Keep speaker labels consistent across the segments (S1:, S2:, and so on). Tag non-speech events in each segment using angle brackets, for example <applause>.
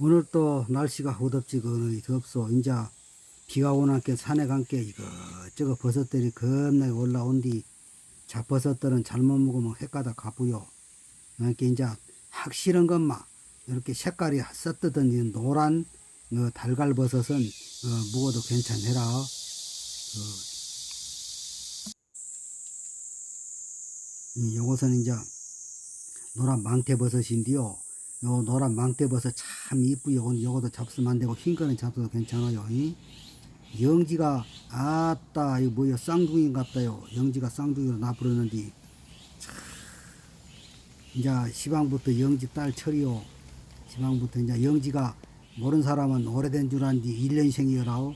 S1: 오늘 또 날씨가 후덥지근하니 덥소. 이제 비가 오나께 산에 간께 이것저것 버섯들이 겁나게 올라온 뒤 잡버섯들은 잘못 먹으면 헷가다 가부요. 그러니까 이제 확실한 것만 이렇게 색깔이 섞드던 이 노란 어, 달걀버섯은 어, 먹어도 괜찮해라. 그, 이 요것은 이제 노란 망태버섯인데요. 요 노란 망태버섯 참 이쁘요. 오늘 요것도 잡수면 안 되고 흰 거는 잡숴도 괜찮아요. 이. 영지가 아따 이거 뭐야 쌍둥이인갑다요. 영지가 쌍둥이로 나부르는데 참 이제 시방부터 영지 딸 철이요. 시방부터 이제 영지가 모르는 사람은 오래된 줄 안디 1년생이라오.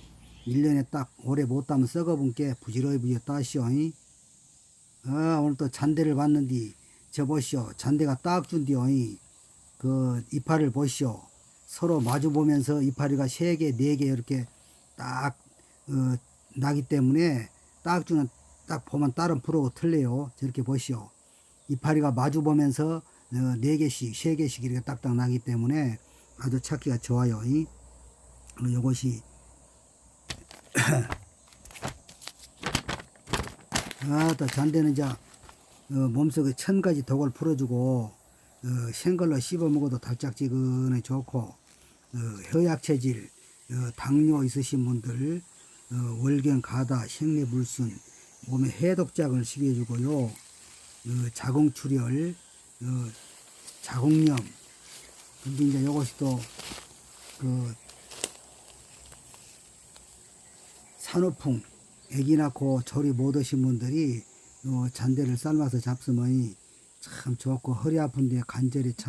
S1: 1년에 딱 오래 못 따면 썩어본 게 부지런히 부지런히 따시오. 이. 아, 오늘 또 잔대를 봤는데, 저 보시오. 잔대가 딱 준디요. 이. 그, 이파리를 보시오. 서로 마주 보면서 이파리가 세 개, 네 개 이렇게 딱, 어, 나기 때문에 딱 주는, 딱 보면 다른 프로가 틀려요. 저렇게 보시오. 이파리가 마주 보면서 어, 네 개씩, 세 개씩 이렇게 딱딱 나기 때문에 아주 찾기가 좋아요. 이. 그리고 요것이 <coughs> 아따 잔대는 자 어, 몸속에 천 가지 독을 풀어주고 어, 생걸로 씹어 먹어도 달짝지근해 좋고 어, 혈약 체질, 어, 당뇨 있으신 분들 어, 월경 가다, 생리 불순, 몸에 해독작을 시켜주고요. 어, 자궁 출혈, 어, 자궁염. 근데 이제 이것이 또그 산후풍, 애기 낳고 조리 못 오신 분들이 요 잔대를 삶아서 잡수면 참 좋고 허리 아픈데 관절이 참